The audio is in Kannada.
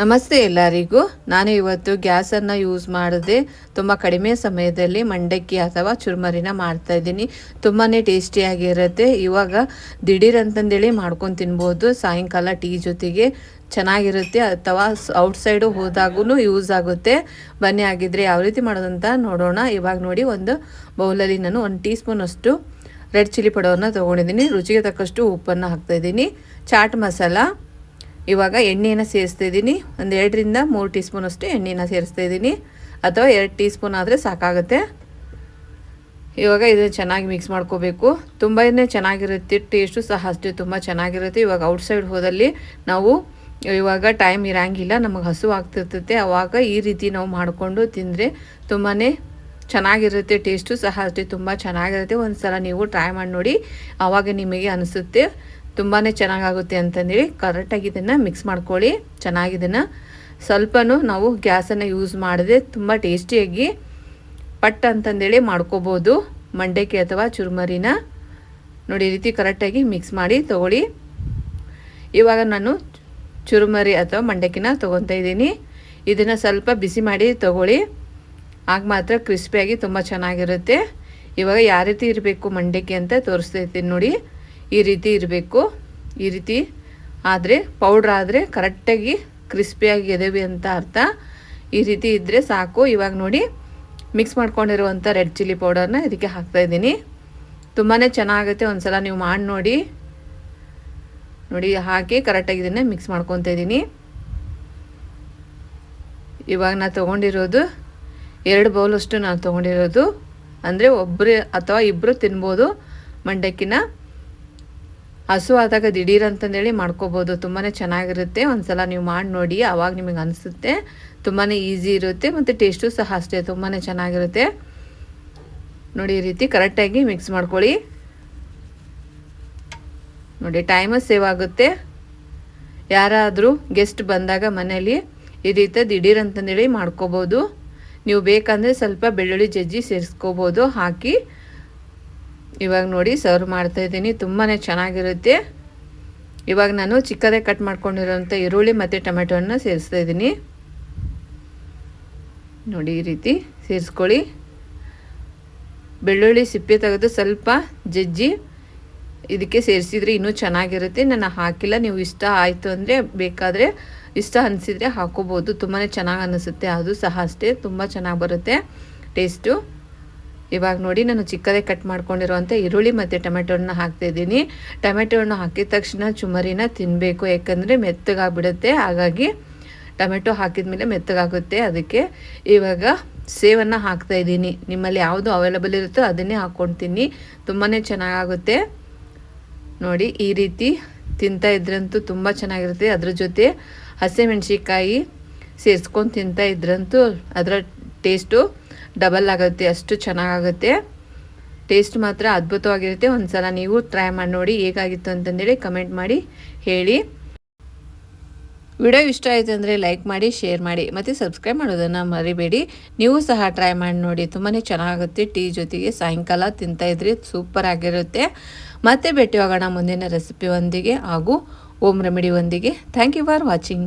ನಮಸ್ತೆ ಎಲ್ಲರಿಗೂ. ನಾನು ಇವತ್ತು ಗ್ಯಾಸನ್ನು ಯೂಸ್ ಮಾಡದೆ ತುಂಬ ಕಡಿಮೆ ಸಮಯದಲ್ಲಿ ಮಂಡಕ್ಕಿ ಅಥವಾ ಚುರುಮರಿನ ಮಾಡ್ತಾ ಇದ್ದೀನಿ. ತುಂಬಾ ಟೇಸ್ಟಿಯಾಗಿರುತ್ತೆ ಇವಾಗ ದಿಢೀರ್ ಅಂತಂದೇಳಿ ಮಾಡ್ಕೊಂಡು ತಿನ್ಬೋದು. ಸಾಯಂಕಾಲ ಟೀ ಜೊತೆಗೆ ಚೆನ್ನಾಗಿರುತ್ತೆ. ಅಥವಾ ಔಟ್ಸೈಡು ಹೋದಾಗೂ ಯೂಸ್ ಆಗುತ್ತೆ. ಬನ್ನಿ ಆಗಿದ್ರೆ ಯಾವ ರೀತಿ ಮಾಡೋದಂತ ನೋಡೋಣ. ಇವಾಗ ನೋಡಿ, ಒಂದು ಬೌಲಲ್ಲಿ ನಾನು ಒಂದು ಟೀ ಸ್ಪೂನಷ್ಟು ರೆಡ್ ಚಿಲ್ಲಿ ಪಡೋವನ್ನು ತೊಗೊಂಡಿದ್ದೀನಿ. ರುಚಿಗೆ ತಕ್ಕಷ್ಟು ಉಪ್ಪನ್ನು ಹಾಕ್ತಾಯಿದ್ದೀನಿ ಚಾಟ್ ಮಸಾಲ. ಇವಾಗ ಎಣ್ಣೆನ ಸೇರಿಸ್ತಾ ಇದ್ದೀನಿ. ಒಂದು ಎರಡರಿಂದ ಮೂರು ಟೀ ಸ್ಪೂನಷ್ಟು ಎಣ್ಣೆನ ಸೇರಿಸ್ತಾ ಇದ್ದೀನಿ. ಅಥವಾ ಎರಡು ಟೀ ಸ್ಪೂನ್ ಆದರೆ ಸಾಕಾಗುತ್ತೆ. ಇವಾಗ ಇದನ್ನು ಚೆನ್ನಾಗಿ ಮಿಕ್ಸ್ ಮಾಡ್ಕೋಬೇಕು. ತುಂಬಾ ಚೆನ್ನಾಗಿರುತ್ತೆ ಟೇಸ್ಟು ಸಹ ಅಷ್ಟೇ ತುಂಬ ಚೆನ್ನಾಗಿರುತ್ತೆ. ಇವಾಗ ಔಟ್ಸೈಡ್ ಹೋದಲ್ಲಿ ನಾವು ಇವಾಗ ಟೈಮ್ ಇರೋಂಗಿಲ್ಲ, ನಮಗೆ ಹಸು ಆಗ್ತಿರ್ತೈತೆ. ಆವಾಗ ಈ ರೀತಿ ನಾವು ಮಾಡಿಕೊಂಡು ತಿಂದರೆ ತುಂಬಾ ಚೆನ್ನಾಗಿರುತ್ತೆ ಟೇಸ್ಟು ಸಹ ಅಷ್ಟೇ ತುಂಬ ಚೆನ್ನಾಗಿರುತ್ತೆ. ಒಂದು ಸಲ ನೀವು ಟ್ರೈ ಮಾಡಿ ನೋಡಿ ಆವಾಗ ನಿಮಗೆ ಅನಿಸುತ್ತೆ. ತುಂಬಾ ಚೆನ್ನಾಗಾಗುತ್ತೆ ಅಂತಂದೇಳಿ ಕರೆಕ್ಟಾಗಿ ಇದನ್ನು ಮಿಕ್ಸ್ ಮಾಡ್ಕೊಳ್ಳಿ. ಚೆನ್ನಾಗಿದನ್ನು. ಸ್ವಲ್ಪನೂ ನಾವು ಗ್ಯಾಸನ್ನು ಯೂಸ್ ಮಾಡದೆ ತುಂಬ ಟೇಸ್ಟಿಯಾಗಿ ಪಟ್ ಅಂತಂದೇಳಿ ಮಾಡ್ಕೋಬೋದು. ಮಂಡಕ್ಕಿ ಅಥವಾ ಚುರುಮರಿನ. ನೋಡಿ ರೀತಿ ಕರೆಕ್ಟಾಗಿ ಮಿಕ್ಸ್ ಮಾಡಿ ತೊಗೊಳ್ಳಿ. ಇವಾಗ ನಾನು ಚುರುಮರಿ ಅಥವಾ ಮಂಡಕ್ಕಿನ ತೊಗೊತಾ ಇದ್ದೀನಿ. ಇದನ್ನು ಸ್ವಲ್ಪ ಬಿಸಿ ಮಾಡಿ ತೊಗೊಳ್ಳಿ. ಆಗ ಮಾತ್ರ ಕ್ರಿಸ್ಪಿಯಾಗಿ ತುಂಬ ಚೆನ್ನಾಗಿರುತ್ತೆ. ಇವಾಗ ಯಾವ ರೀತಿ ಇರಬೇಕು ಮಂಡಕ್ಕಿ ಅಂತ ತೋರಿಸ್ತಾ ನೋಡಿ. ಈ ರೀತಿ ಇರಬೇಕು, ಈ ರೀತಿ. ಆದರೆ ಪೌಡ್ರ್ ಆದರೆ ಕರೆಕ್ಟಾಗಿ ಕ್ರಿಸ್ಪಿಯಾಗಿ ಎದೇವಿ ಅಂತ ಅರ್ಥ. ಈ ರೀತಿ ಇದ್ದರೆ ಸಾಕು. ಇವಾಗ ನೋಡಿ ಮಿಕ್ಸ್ ಮಾಡ್ಕೊಂಡಿರುವಂಥ ರೆಡ್ ಚಿಲ್ಲಿ ಪೌಡರ್ನ ಇದಕ್ಕೆ ಹಾಕ್ತಾಯಿದ್ದೀನಿ ತುಂಬಾ ಚೆನ್ನಾಗುತ್ತೆ ಒಂದು ಸಲ ನೀವು ಮಾಡಿ ನೋಡಿ. ನೋಡಿ, ಹಾಕಿ ಕರೆಕ್ಟಾಗಿ ಇದನ್ನು ಮಿಕ್ಸ್ ಮಾಡ್ಕೊತ ಇದ್ದೀನಿ. ಇವಾಗ ನಾನು ತೊಗೊಂಡಿರೋದು, ಎರಡು ಬೌಲಷ್ಟು ನಾನು ತೊಗೊಂಡಿರೋದು. ಅಂದರೆ ಒಬ್ಬರು ಅಥವಾ ಇಬ್ಬರು ತಿನ್ಬೋದು ಮಂಡಕ್ಕಿನ. ಹಸು ಆದಾಗ ದಿಢೀರ್ ಅಂತಂದೇಳಿ ಮಾಡ್ಕೋಬೋದು. ತುಂಬಾ ಚೆನ್ನಾಗಿರುತ್ತೆ. ಒಂದು ಸಲ ನೀವು ಮಾಡಿ ನೋಡಿ. ಆವಾಗ ನಿಮಗೆ ಅನಿಸುತ್ತೆ. ತುಂಬಾ ಈಸಿ ಇರುತ್ತೆ ಮತ್ತು ಟೇಸ್ಟು ಸಹ ಅಷ್ಟೇ. ತುಂಬಾ ಚೆನ್ನಾಗಿರುತ್ತೆ. ನೋಡಿ ಈ ರೀತಿ ಕರೆಕ್ಟಾಗಿ ಮಿಕ್ಸ್ ಮಾಡ್ಕೊಳ್ಳಿ. ನೋಡಿ ಟೈಮು ಸೇವ್ ಆಗುತ್ತೆ. ಯಾರಾದರೂ ಗೆಸ್ಟ್ ಬಂದಾಗ ಮನೇಲಿ ಈ ರೀತಿ ದಿಢೀರ್ ಅಂತಂದೇಳಿ ಮಾಡ್ಕೋಬೋದು. ನೀವು ಬೇಕಂದರೆ ಸ್ವಲ್ಪ ಬೆಳ್ಳುಳ್ಳಿ ಜಜ್ಜಿ ಸೇರಿಸ್ಕೋಬೋದು. ಹಾಕಿ ಇವಾಗ ನೋಡಿ ಸರ್ವ್ ಮಾಡ್ತಾ ಇದ್ದೀನಿ. ತುಂಬಾ ಚೆನ್ನಾಗಿರುತ್ತೆ. ಇವಾಗ ನಾನು ಚಿಕ್ಕದೇ ಕಟ್ ಮಾಡ್ಕೊಂಡಿರೋಂಥ ಈರುಳ್ಳಿ ಮತ್ತು ಟೊಮೆಟೊನ ಸೇರಿಸ್ತಾ ಇದ್ದೀನಿ. ನೋಡಿ ಈ ರೀತಿ ಸೇರಿಸ್ಕೊಳ್ಳಿ. ಬೆಳ್ಳುಳ್ಳಿ ಸಿಪ್ಪೆ ತೆಗೆದು ಸ್ವಲ್ಪ ಜಜ್ಜಿ ಇದಕ್ಕೆ ಸೇರಿಸಿದ್ರೆ ಇನ್ನೂ ಚೆನ್ನಾಗಿರುತ್ತೆ. ನಾನು ಹಾಕಿಲ್ಲ. ನೀವು ಇಷ್ಟ ಆಯಿತು ಅಂದರೆ ಬೇಕಾದರೆ ಇಷ್ಟ ಅನಿಸಿದರೆ ಹಾಕೋಬೋದು. ತುಂಬಾ ಚೆನ್ನಾಗಿ ಅನಿಸುತ್ತೆ. ಅದು ಸಹ ಅಷ್ಟೇ. ತುಂಬ ಚೆನ್ನಾಗಿ ಬರುತ್ತೆ. ಟೇಸ್ಟು. ಇವಾಗ ನೋಡಿ ನಾನು ಚಿಕ್ಕದೇ ಕಟ್ ಮಾಡ್ಕೊಂಡಿರುವಂಥ ಈರುಳ್ಳಿ ಮತ್ತು ಇದ್ದೀನಿ. ಹಾಕ್ತಾಯಿದ್ದೀನಿ ಹಣ್ಣು ಹಾಕಿದ ತಕ್ಷಣ ಚುಮರಿನ ತಿನ್ನಬೇಕು ಯಾಕಂದರೆ ಮೆತ್ತಗಾಗ್ಬಿಡುತ್ತೆ. ಹಾಗಾಗಿ ಟೊಮೆಟೊ ಹಾಕಿದ ಮೇಲೆ ಮೆತ್ತಗಾಗುತ್ತೆ ಅದಕ್ಕೆ. ಇವಾಗ ಸೇವನ್ನು ಹಾಕ್ತಾಯಿದ್ದೀನಿ ನಿಮ್ಮಲ್ಲಿ ಯಾವುದು ಅವೈಲಬಲ್ ಇರುತ್ತೋ ಅದನ್ನೇ ಹಾಕ್ಕೊಳ್ತೀನಿ ತುಂಬಾ ಚೆನ್ನಾಗಾಗುತ್ತೆ. ನೋಡಿ, ಈ ರೀತಿ ತಿಂತಾ ಇದ್ರಂತೂ ತುಂಬ ಚೆನ್ನಾಗಿರುತ್ತೆ. ಅದ್ರ ಜೊತೆ ಹಸಿಮೆಣ್ಸಿಕಾಯಿ ಸೇರಿಸ್ಕೊಂಡು ತಿಂತಾ ಇದ್ರಂತೂ ಅದರ ಟೇಸ್ಟು ಡಬಲ್ ಆಗುತ್ತೆ, ಅಷ್ಟು ಚೆನ್ನಾಗಾಗುತ್ತೆ. ಟೇಸ್ಟ್ ಮಾತ್ರ ಅದ್ಭುತವಾಗಿರುತ್ತೆ. ಒಂದು ಸಲ ನೀವು ಟ್ರೈ ಮಾಡಿ ನೋಡಿ ಹೇಗಾಗಿತ್ತು ಅಂತಂದೇಳಿ ಕಮೆಂಟ್ ಮಾಡಿ ಹೇಳಿ. ವಿಡಿಯೋ ಇಷ್ಟ ಆಯಿತು ಅಂದರೆ ಲೈಕ್ ಮಾಡಿ, ಶೇರ್ ಮಾಡಿ. ಮತ್ತು ಸಬ್ಸ್ಕ್ರೈಬ್ ಮಾಡೋದನ್ನು ಮರಿಬೇಡಿ. ನೀವು ಸಹ ಟ್ರೈ ಮಾಡಿ ನೋಡಿ. ತುಂಬಾ ಚೆನ್ನಾಗುತ್ತೆ ಟೀ ಜೊತೆಗೆ ಸಾಯಂಕಾಲ ತಿಂತಾಯಿದ್ರಿ ಸೂಪರ್ ಆಗಿರುತ್ತೆ. ಮತ್ತೆ ಭೇಟಿ ಹೋಗೋಣ ಮುಂದಿನ ರೆಸಿಪಿ ಒಂದಿಗೆ ಹಾಗೂ ಓಮ್ ರೆಮಿಡಿ ಒಂದಿಗೆ. Thank you for watching